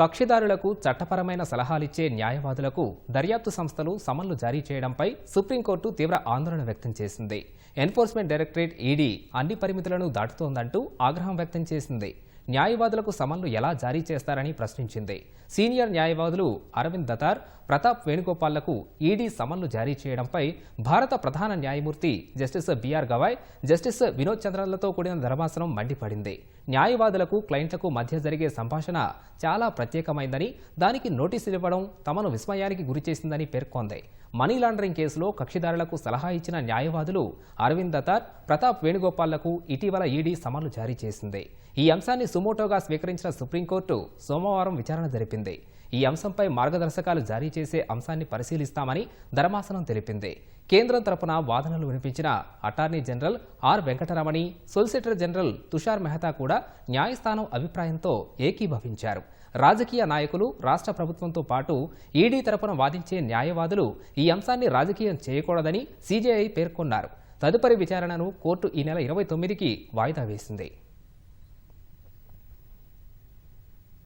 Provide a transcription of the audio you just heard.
కక్షిదారులకు చట్టపరమైన సలహాలిచ్చే న్యాయవాదులకు దర్యాప్తు సంస్థలు సమన్లు జారీ చేయడంపై సుప్రీంకోర్టు తీవ్ర ఆందోళన వ్యక్తం చేసింది. ఎన్ఫోర్స్మెంట్ డైరెక్టరేట్ ఈడీ అన్ని పరిమితులను దాటుతోందంటూ ఆగ్రహం వ్యక్తం చేసింది. న్యాయవాదులకు సమన్లు ఎలా జారీ చేస్తారని ప్రశ్నించింది. సీనియర్ న్యాయవాదులు అరవింద్ దతార్ ప్రతాప్ వేణుగోపాల్లకు ఈడీ సమన్లు జారీ చేయడంపై భారత ప్రధాన న్యాయమూర్తి justice BR Gavai justice Vinod చంద్రలతో కూడిన ధర్మాసనం మండిపడింది. న్యాయవాదులకు క్లయింట్లకు మధ్య జరిగే సంభాషణ చాలా ప్రత్యేకమైందని దానికి నోటీసులు ఇవ్వడం తమను విస్మయానికి గురిచేసిందని పేర్కొంది. మనీ లాండరింగ్ కేసులో కక్షిదారులకు సలహా ఇచ్చిన న్యాయవాదులు అరవింద్ దతార్ ప్రతాప్ వేణుగోపాల్లకు ఇటీవల ఈడీ సమన్లు జారీ చేసింది. ఈ అంశాన్ని సుమోటోగా స్వీకరించిన సుప్రీంకోర్టు సోమవారం విచారణ జరిపింది. ఈ అంశంపై మార్గదర్శకాలు జారీ చేసే అంశాన్ని పరిశీలిస్తామని ధర్మాసనం తెలిపింది. కేంద్రం తరపున వాదనలు వినిపించిన attorney general R Venkataramani solicitor general Tushar Mehta కూడా న్యాయస్థానం అభిప్రాయంతో ఏకీభవించారు. రాజకీయ నాయకులు రాష్ట్ర ప్రభుత్వంతో పాటు ఈడీ తరపున వాదించే న్యాయవాదులు ఈ అంశాన్ని రాజకీయం చేయకూడదని సీజేఐ పేర్కొన్నారు. తదుపరి విచారణను కోర్టు ఈ నెల ఇరవై తొమ్మిదికి వాయిదా వేసింది.